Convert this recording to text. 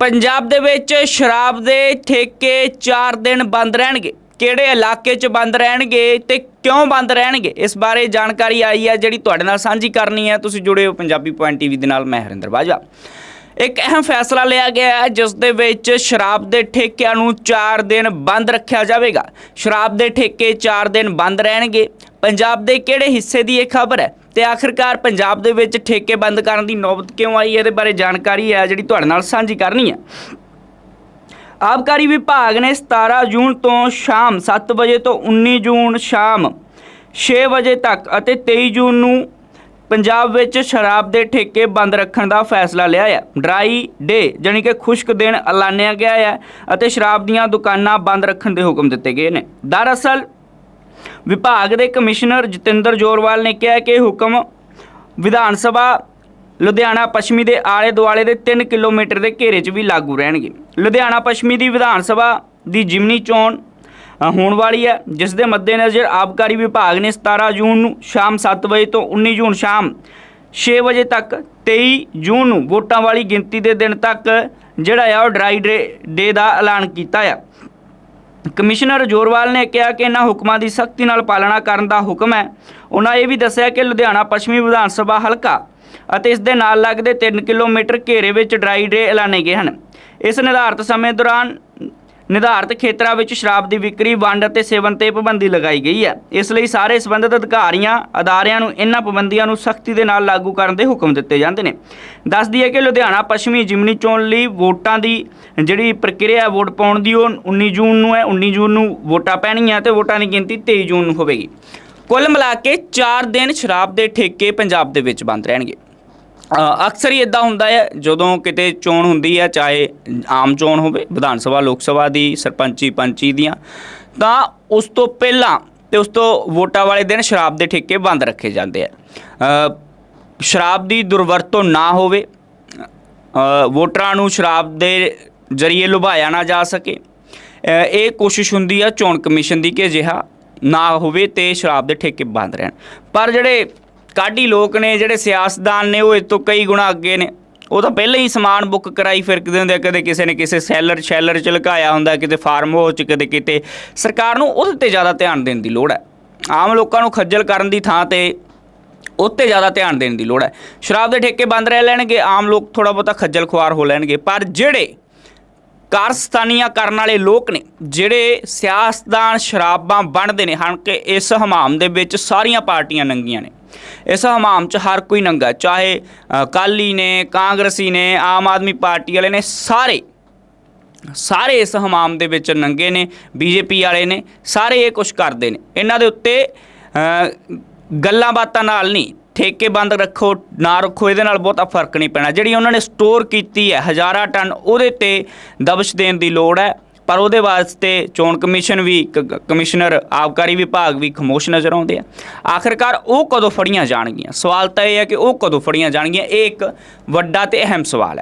ਪੰਜਾਬ ਦੇ ਵਿੱਚ ਸ਼ਰਾਬ ਦੇ ਠੇਕੇ 4 ਦਿਨ ਬੰਦ ਰਹਿਣਗੇ। ਕਿਹੜੇ ਇਲਾਕੇ 'ਚ ਬੰਦ ਰਹਿਣਗੇ ਤੇ ਕਿਉਂ ਬੰਦ ਰਹਿਣਗੇ? ਇਸ ਬਾਰੇ ਜਾਣਕਾਰੀ ਆਈ ਹੈ ਜਿਹੜੀ ਤੁਹਾਡੇ ਨਾਲ ਸਾਂਝੀ ਕਰਨੀ ਹੈ। ਤੁਸੀਂ ਜੁੜੇ ਹੋ ਪੰਜਾਬੀ ਪੁਆਇੰਟ ਟੀਵੀ ਦੇ ਨਾਲ, ਮੈਂ ਹਰਿੰਦਰ ਬਾਜਵਾ। ਇੱਕ ਅਹਿਮ ਫੈਸਲਾ ਲਿਆ ਗਿਆ ਹੈ, ਜਿਸ ਦੇ ਵਿੱਚ ਸ਼ਰਾਬ ਦੇ ਠੇਕਿਆਂ ਨੂੰ 4 ਦਿਨ ਬੰਦ ਰੱਖਿਆ ਜਾਵੇਗਾ। ਸ਼ਰਾਬ ਦੇ ਠੇਕੇ 4 ਦਿਨ ਬੰਦ ਰਹਿਣਗੇ। ਪੰਜਾਬ ਦੇ ਕਿਹੜੇ ਹਿੱਸੇ ਦੀ ਇਹ ਖਬਰ ਹੈ? ਤੇ ਆਖਿਰਕਾਰ ਪੰਜਾਬ ਦੇ ਵਿੱਚ ਠੇਕੇ ਬੰਦ ਕਰਨ ਦੀ ਨੌਬਤ ਕਿਉਂ ਆਈ ਇਹਦੇ ਬਾਰੇ ਜਾਣਕਾਰੀ ਹੈ ਜਿਹੜੀ ਤੁਹਾਡੇ ਨਾਲ ਸਾਂਝੀ ਕਰਨੀ ਹੈ। ਆਬਕਾਰੀ ਵਿਭਾਗ ਨੇ 17 ਜੂਨ ਤੋਂ ਸ਼ਾਮ 7 ਵਜੇ ਤੋਂ 19 ਜੂਨ ਸ਼ਾਮ 6 ਵਜੇ ਤੱਕ ਅਤੇ 23 ਜੂਨ ਨੂੰ ਪੰਜਾਬ ਵਿੱਚ ਸ਼ਰਾਬ ਦੇ ਠੇਕੇ ਬੰਦ ਰੱਖਣ ਦਾ ਫੈਸਲਾ ਲਿਆ ਹੈ। ਡਰਾਈ ਡੇ ਜਾਣੀ ਕਿ ਖੁਸ਼ਕ ਦਿਨ ਐਲਾਨਿਆ ਗਿਆ ਹੈ ਅਤੇ ਸ਼ਰਾਬ ਦੀਆਂ ਦੁਕਾਨਾਂ ਬੰਦ ਰੱਖਣ ਦੇ ਹੁਕਮ ਦਿੱਤੇ ਗਏ ਨੇ। ਦਰਅਸਲ ਵਿਭਾਗ ਦੇ ਕਮਿਸ਼ਨਰ ਜਤਿੰਦਰ ਜੋਰਵਾਲ ਨੇ ਕਿਹਾ ਕਿ ਹੁਕਮ ਵਿਧਾਨ ਸਭਾ ਲੁਧਿਆਣਾ ਪੱਛਮੀ ਦੇ ਆਲੇ ਦੁਆਲੇ ਦੇ 3 ਕਿਲੋਮੀਟਰ ਦੇ ਘੇਰੇ 'ਚ ਵੀ ਲਾਗੂ ਰਹਿਣਗੇ। ਲੁਧਿਆਣਾ ਪੱਛਮੀ ਦੀ ਵਿਧਾਨ ਸਭਾ ਦੀ ਜਿਮਨੀ ਚੋਣ ਹੋਣ ਵਾਲੀ ਹੈ, ਜਿਸ ਦੇ ਮੱਦੇਨਜ਼ਰ ਆਬਕਾਰੀ ਵਿਭਾਗ ਨੇ 17 ਜੂਨ ਨੂੰ ਸ਼ਾਮ 7 ਵਜੇ ਤੋਂ 19 ਜੂਨ ਸ਼ਾਮ 6 ਵਜੇ ਤੱਕ 23 ਜੂਨ ਨੂੰ ਵੋਟਾਂ ਵਾਲੀ ਗਿਣਤੀ ਦੇ ਦਿਨ ਤੱਕ ਜਿਹੜਾ ਆ ਉਹ ਡਰਾਈ ਡੇ ਦਾ ਐਲਾਨ ਕੀਤਾ ਆ। ਕਮਿਸ਼ਨਰ ਜੋਰਵਾਲ ਨੇ ਕਿਹਾ ਕਿ ਇਹਨਾਂ ਹੁਕਮਾਂ ਦੀ ਸਖਤੀ ਨਾਲ ਪਾਲਣਾ ਕਰਨ ਦਾ ਹੁਕਮ ਹੈ। ਉਹਨਾਂ ਇਹ ਵੀ ਦੱਸਿਆ ਕਿ ਲੁਧਿਆਣਾ ਪੱਛਮੀ ਵਿਧਾਨ ਸਭਾ ਹਲਕਾ ਅਤੇ ਇਸ ਦੇ ਨਾਲ ਲੱਗਦੇ 3 ਕਿਲੋਮੀਟਰ ਘੇਰੇ ਵਿੱਚ ਡਰਾਈ ਡੇ ਐਲਾਨੇ ਗਏ ਹਨ। ਇਸ ਨਿਰਧਾਰਤ ਸਮੇਂ ਦੌਰਾਨ ਨਿਰਧਾਰਤ ਖੇਤਰਾਂ ਵਿੱਚ ਸ਼ਰਾਬ ਦੀ ਵਿਕਰੀ, ਵੰਡ ਅਤੇ ਸੇਵਨ ਤੇ ਪਾਬੰਦੀ ਲਗਾਈ ਗਈ ਹੈ। ਇਸ ਲਈ ਸਾਰੇ ਸੰਬੰਧਿਤ ਅਧਿਕਾਰੀਆਂ, ਅਦਾਰਿਆਂ ਨੂੰ ਇਹਨਾਂ ਪਾਬੰਦੀਆਂ ਨੂੰ ਸਖਤੀ ਦੇ ਨਾਲ ਲਾਗੂ ਕਰਨ ਦੇ ਹੁਕਮ ਦਿੱਤੇ ਜਾਂਦੇ ਨੇ। ਦੱਸਦੀ ਹੈ ਕਿ ਲੁਧਿਆਣਾ ਪੱਛਮੀ ਜਿਮਨੀ ਚੋਣ ਲਈ ਵੋਟਾਂ ਦੀ ਜਿਹੜੀ ਪ੍ਰਕਿਰਿਆ ਹੈ, ਵੋਟ ਪਾਉਣ ਦੀ, ਉਹ 19 ਜੂਨ ਨੂੰ ਹੈ। 19 ਜੂਨ ਨੂੰ ਵੋਟਾਂ ਪੈਣੀਆਂ ਤੇ ਵੋਟਾਂ ਦੀ ਗਿਣਤੀ 23 ਜੂਨ ਨੂੰ ਹੋਵੇਗੀ। ਕੁੱਲ ਮਿਲਾ ਕੇ 4 ਦਿਨ ਸ਼ਰਾਬ ਦੇ ਠੇਕੇ ਪੰਜਾਬ ਦੇ ਵਿੱਚ ਬੰਦ ਰਹਿਣਗੇ। ਅਕਸਰ ਹੀ ਇਦਾਂ ਹੁੰਦਾ ਹੈ, ਜਦੋਂ ਕਿਤੇ ਚੋਣ ਹੁੰਦੀ ਹੈ, ਚਾਹੇ ਆਮ ਚੋਣ ਹੋਵੇ, ਵਿਧਾਨ ਸਭਾ, ਲੋਕ ਸਭਾ ਦੀ, ਸਰਪੰਚੀ, ਪੰਚੀ ਦੀਆਂ, ਤਾਂ ਉਸ ਤੋਂ ਪਹਿਲਾਂ ਤੇ ਉਸ ਤੋਂ ਵੋਟਾਂ ਵਾਲੇ ਦਿਨ ਸ਼ਰਾਬ ਦੇ ਠੇਕੇ ਬੰਦ ਰੱਖੇ ਜਾਂਦੇ ਆ। ਸ਼ਰਾਬ ਦੀ ਦੁਰਵਰਤੋਂ ਨਾ ਹੋਵੇ ਵੋਟਰਾਂ ਨੂੰ ਸ਼ਰਾਬ ਦੇ ਜ਼ਰੀਏ ਲੁਭਾਇਆ ਨਾ ਜਾ ਸਕੇ। ਇਹ ਕੋਸ਼ਿਸ਼ ਹੁੰਦੀ ਆ ਚੋਣ ਕਮਿਸ਼ਨ ਦੀ ਕਿ ਅਜਿਹਾ ਨਾ ਹੋਵੇ ਤੇ ਸ਼ਰਾਬ ਦੇ ਠੇਕੇ ਬੰਦ ਰਹਿਣ। ਪਰ ਜਿਹੜੇ ਕਾਢੀ ਲੋਕ ਨੇ ਜਿਹੜੇ ਸਿਆਸਤਦਾਨ ਨੇ, ਉਹ ਇਸ ਤੋਂ ਕਈ ਗੁਣਾ ਅੱਗੇ ਨੇ। ਉਹ ਤਾਂ ਪਹਿਲਾਂ ਹੀ ਸਮਾਨ ਬੁੱਕ ਕਰਾਈ ਫਿਰਕਦੇ ਹੁੰਦੇ ਆ, ਕਦੇ ਕਿਸੇ ਨੇ ਕਿਸੇ ਸੈਲਰ, ਸ਼ੈਲਰ ਚ ਲੁਕਾਇਆ ਹੁੰਦਾ, ਕਿਤੇ ਫਾਰਮ ਹਾਊਸ ਚ, ਕਦੇ ਕਿਤੇ। ਸਰਕਾਰ ਨੂੰ ਉਹਦੇ ਤੇ ਜ਼ਿਆਦਾ ਧਿਆਨ ਦੇਣ ਦੀ ਲੋੜ ਹੈ। ਆਮ ਲੋਕਾਂ ਨੂੰ ਖੱਜਲ ਕਰਨ ਦੀ ਥਾਂ ਤੇ ਉੱਤੇ ਜ਼ਿਆਦਾ ਧਿਆਨ ਦੇਣ ਦੀ ਲੋੜ ਹੈ। ਸ਼ਰਾਬ ਦੇ ਠੇਕੇ ਬੰਦ ਰਹਿ ਲੈਣਗੇ, ਆਮ ਲੋਕ ਥੋੜਾ ਬਹੁਤਾ ਖੱਜਲ ਖੁਆਰ ਹੋ ਲੈਣਗੇ। ਪਰ ਜਿਹੜੇ ਕਾਰਸਤਾਨੀਆਂ ਕਰਨ ਵਾਲੇ ਲੋਕ ਨੇ, ਜਿਹੜੇ ਸਿਆਸਤਦਾਨ ਸ਼ਰਾਬਾਂ ਵੰਡਦੇ ਨੇ ਹਨ ਕਿ ਇਸ ਹਮਾਮ ਦੇ ਵਿੱਚ ਸਾਰੀਆਂ ਪਾਰਟੀਆਂ ਨੰਗੀਆਂ ਨੇ ਇਸ ਹਮਾਮ 'ਚ ਹਰ ਕੋਈ ਨੰਗਾ ਚਾਹੇ ਅ, ਅਕਾਲੀ ਨੇ ਕਾਂਗਰਸੀ ਨੇ ਆਮ ਆਦਮੀ ਪਾਰਟੀ ਵਾਲੇ ਨੇ ਸਾਰੇ ਸਾਰੇ ਇਸ ਹਮਾਮ ਦੇ ਵਿੱਚ ਨੰਗੇ ਨੇ ਬੀਜੇਪੀ ਵਾਲੇ ਨੇ ਸਾਰੇ ਇਹ ਕੁਝ ਕਰਦੇ ਨੇ ਇਹਨਾਂ ਦੇ ਉੱਤੇ ਗੱਲਾਂ ਬਾਤਾਂ ਨਾਲ ਨਹੀਂ ਠੇਕੇ ਬੰਦ ਰੱਖੋ ਨਾ ਰੱਖੋ ਇਹਦੇ ਨਾਲ ਬਹੁਤਾ ਫ਼ਰਕ ਨਹੀਂ ਪੈਣਾ ਜਿਹੜੀ ਉਹਨਾਂ ਨੇ ਸਟੋਰ ਕੀਤੀ ਹੈ ਹਜ਼ਾਰਾਂ ਟਨ ਉਹਦੇ ਤੇ ਦਬਸ਼ ਦੇਣ ਦੀ ਲੋੜ ਹੈ ਪਰ ਉਹਦੇ ਵਾਸਤੇ ਚੋਣ ਕਮਿਸ਼ਨ ਵੀ, ਕ- ਕਮਿਸ਼ਨਰ ਆਬਕਾਰੀ ਵਿਭਾਗ ਵੀ ਖਮੋਸ਼ ਨਜ਼ਰ ਆਉਂਦੇ ਆ। ਆਖਿਰਕਾਰ ਉਹ ਕਦੋਂ ਫੜੀਆਂ ਜਾਣਗੀਆਂ? ਸਵਾਲ ਤਾਂ ਇਹ ਹੈ ਕਿ ਉਹ ਕਦੋਂ ਫੜੀਆਂ ਜਾਣਗੀਆਂ? ਇਹ ਇੱਕ ਵੱਡਾ ਤੇ ਅਹਿਮ ਸਵਾਲ ਹੈ।